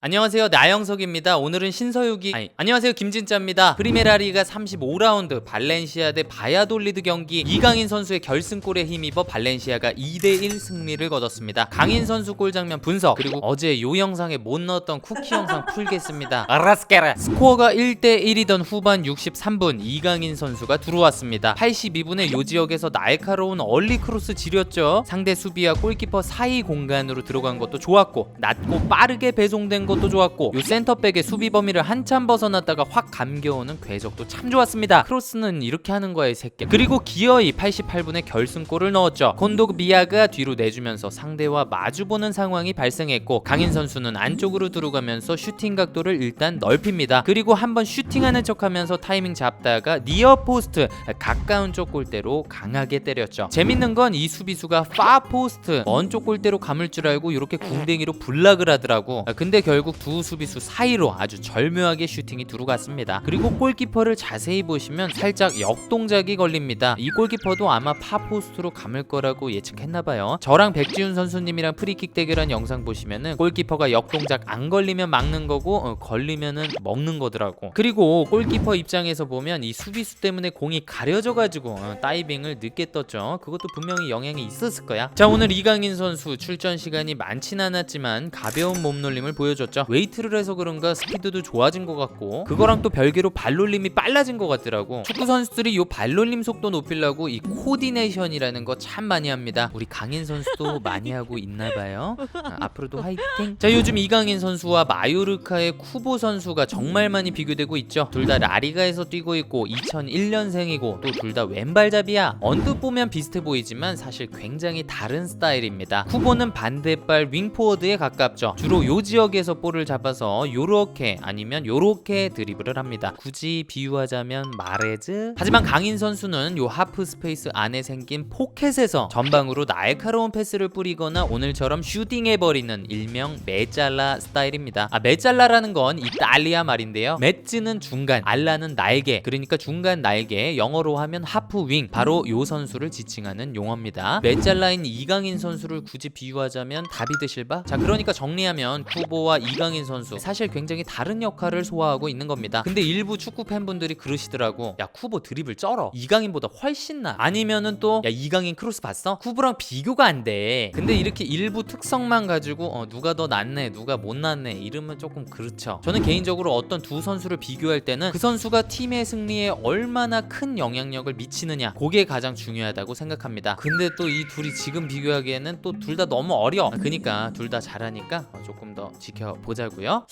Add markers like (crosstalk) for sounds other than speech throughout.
안녕하세요. 나영석입니다. 오늘은 신서유기 아니 안녕하세요. 김진짜입니다. 프리메라리가 35라운드 발렌시아 대 바야돌리드 경기. 이강인 선수의 결승골에 힘입어 발렌시아가 2대1 승리를 거뒀습니다. 강인 선수 골 장면 분석 그리고 어제 요 영상에 못 넣었던 쿠키 영상 풀겠습니다. (laughs) 아라스케라. 스코어가 1대1이던 후반 63분 이강인 선수가 들어왔습니다. 82분에 요 지역에서 날카로운 얼리 크로스 지렸죠. 상대 수비와 골키퍼 사이 공간으로 들어간 것도 좋았고 낮고 빠르게 배송된 것도 좋았고 요 센터백의 수비 범위를 한참 벗어났다가 확 감겨오는 궤적도 참 좋았습니다. 크로스는 이렇게 하는 거야 이 새끼. 그리고 기어이 88분에 결승골을 넣었죠. 콘도그 미아가 뒤로 내주면서 상대와 마주보는 상황이 발생했고 강인 선수는 안쪽으로 들어가면서 슈팅 각도를 일단 넓힙니다. 그리고 한번 슈팅하는 척하면서 타이밍 잡다가 니어 포스트 가까운 쪽 골대로 강하게 때렸죠. 재밌는 건 이 수비수가 파 포스트 먼 쪽 골대로 감을 줄 알고 이렇게 궁뎅이로 블락을 하더라고. 아, 근데 결국 두 수비수 사이로 아주 절묘하게 슈팅이 들어갔습니다. 그리고 골키퍼를 자세히 보시면 살짝 역동작이 걸립니다. 이 골키퍼도 아마 파 포스트로 감을 거라고 예측했나봐요. 저랑 백지훈 선수님이랑 프리킥 대결한 영상 보시면은 골키퍼가 역동작 안 걸리면 막는 거고 어, 걸리면은 먹는 거더라고. 그리고 골키퍼 입장에서 보면 이 수비수 때문에 공이 가려져 가지고 어, 다이빙을 늦게 떴죠. 그것도 분명히 영향이 있었을 거야. 자 오늘 이강인 선수 출전 시간이 많진 않았지만 가벼운 몸놀림을 보여줬죠 웨이트를 해서 그런가 스피드도 좋아진 것 같고 그거랑 또 별개로 발놀림이 빨라진 것 같더라고. 축구 선수들이 요 발놀림 속도 높이려고 이 코디네이션이라는 거 참 많이 합니다. 우리 강인 선수도 (laughs) 많이 하고 있나 봐요. 아, 앞으로도 화이팅. 자 요즘 이강인 선수와 마요르카의 쿠보 선수가 정말 많이 비교되고 있죠. 둘 다 라리가에서 뛰고 있고 2001년생이고 또 둘 다 왼발잡이야. 언뜻 보면 비슷해 보이지만 사실 굉장히 다른 스타일입니다. 쿠보는 반대발 윙포워드에 가깝죠. 주로 요 지역에서 볼을 잡아서 요렇게 아니면 요렇게 드리블을 합니다. 굳이 비유하자면 마레즈? 하지만 강인 선수는 요 하프 스페이스 안에 생긴 포켓에서 전방으로 날카로운 패스를 뿌리거나 오늘처럼 슈팅해버리는 일명 메잘라 스타일입니다. 아 메잘라라는 건 이탈리아 말인데요. 메츠는 중간 알라는 날개. 그러니까 중간 날개 영어로 하면 하프 윙. 바로 요 선수를 지칭하는 용어입니다. 메잘라인 이강인 선수를 굳이 비유하자면 다비드 실바? 자 그러니까 정리하면 쿠보와 이강인 선수. 사실 굉장히 다른 역할을 소화하고 있는 겁니다. 근데 일부 축구 팬분들이 그러시더라고. 야 쿠보 드리블 쩔어. 이강인보다 훨씬 나. 아니면은 또 야 이강인 크로스 봤어? 쿠보랑 비교가 안 돼. 근데 이렇게 일부 특성만 가지고 어, 누가 더 낫네 누가 못 낫네 이러면 조금 그렇죠. 저는 개인적으로 어떤 두 선수를 비교할 때는 그 선수가 팀의 승리에 얼마나 큰 영향력을 미치느냐 그게 가장 중요하다고 생각합니다. 근데 또 이 둘이 지금 비교하기에는 또 둘 다 너무 어려 그니까 둘 다 잘하니까 어, 조금 더 지켜 보자고요.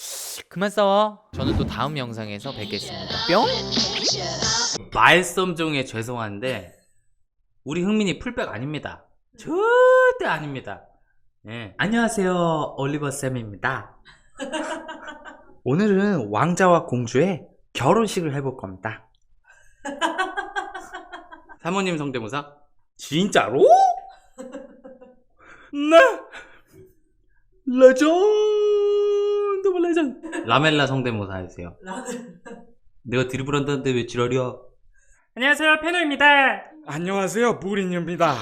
그만 싸워. 저는 또 다음 영상에서 뵙겠습니다. 뿅. 말씀 중에 죄송한데 우리 흥민이 풀백 아닙니다. 절대 아닙니다. 예. 안녕하세요. 올리버 쌤입니다. 오늘은 왕자와 공주의 결혼식을 해볼 겁니다. 사모님 성대모사? 진짜로? 네? 레전 레전드 라멜라 성대모사 해주세요. 내가 드리블 한다는데 왜 지랄이야? 안녕하세요 페노입니다. 안녕하세요 무린입니다